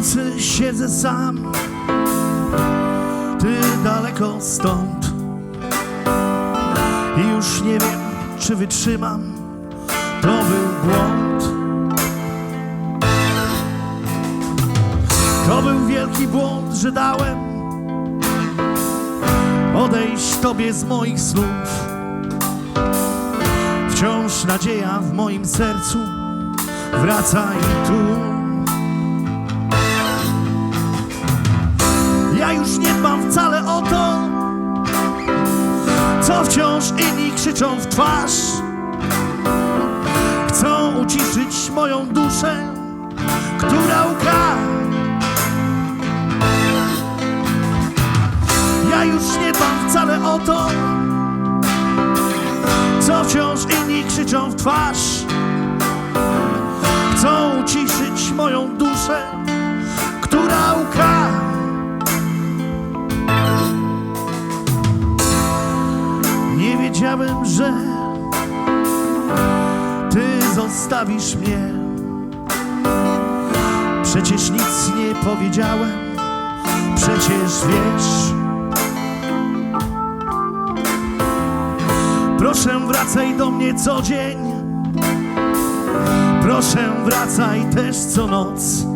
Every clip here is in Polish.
nocy siedzę sam, ty daleko stąd. I już nie wiem, czy wytrzymam, to był błąd. To był wielki błąd, że dałem odejść tobie z moich snów. Wciąż nadzieja w moim sercu, wracaj tu. Ja już nie dbam wcale o to, co wciąż inni krzyczą w twarz. Chcą uciszyć moją duszę, która łka. Ja już nie dbam wcale o to, co wciąż inni krzyczą w twarz. Chcą uciszyć moją duszę, Że ty zostawisz mnie. Przecież nic nie powiedziałem, przecież wiesz. Proszę wracaj do mnie co dzień. Proszę wracaj też co noc.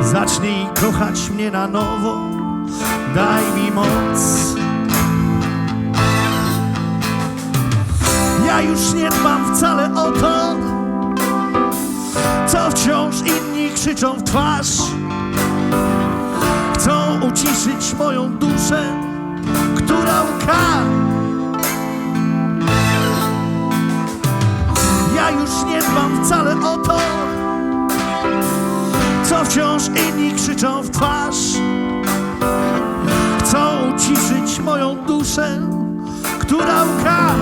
Zacznij kochać mnie na nowo. Daj mi moc. Ja już nie dbam wcale o to, co wciąż inni krzyczą w twarz. Chcą uciszyć moją duszę, która łka. Ja już nie dbam wcale o to, co wciąż inni krzyczą w twarz. Chcą uciszyć moją duszę, która łka.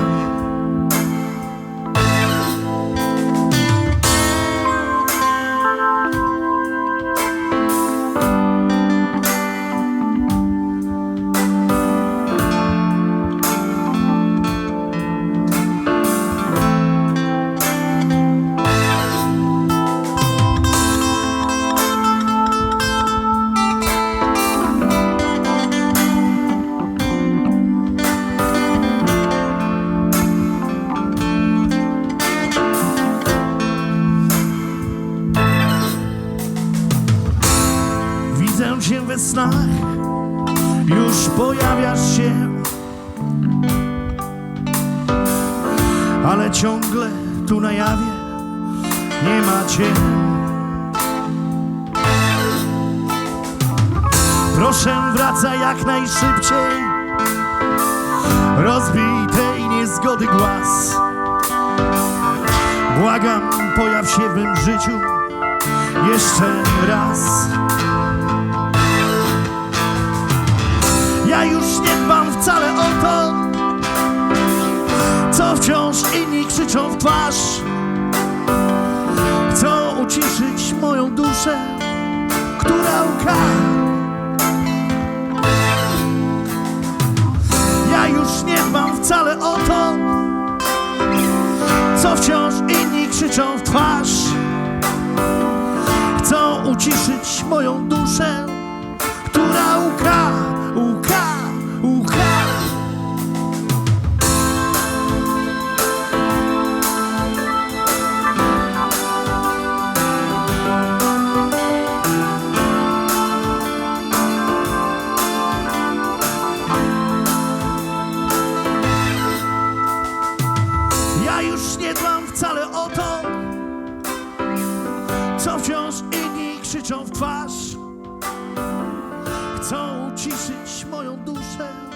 Cię we snach, już pojawiasz się, ale ciągle tu na jawie nie ma cię. Proszę wracaj jak najszybciej, rozbij tej niezgody głaz. Błagam, pojaw się w mym życiu jeszcze raz. Ja już nie dbam wcale o to, co wciąż inni krzyczą w twarz. Chcą uciszyć moją duszę, która łka. Ja już nie dbam wcale o to, co wciąż inni krzyczą w twarz. Chcą uciszyć moją duszę, która łka, wcale o to, co wciąż inni krzyczą w twarz. Chcą uciszyć moją duszę.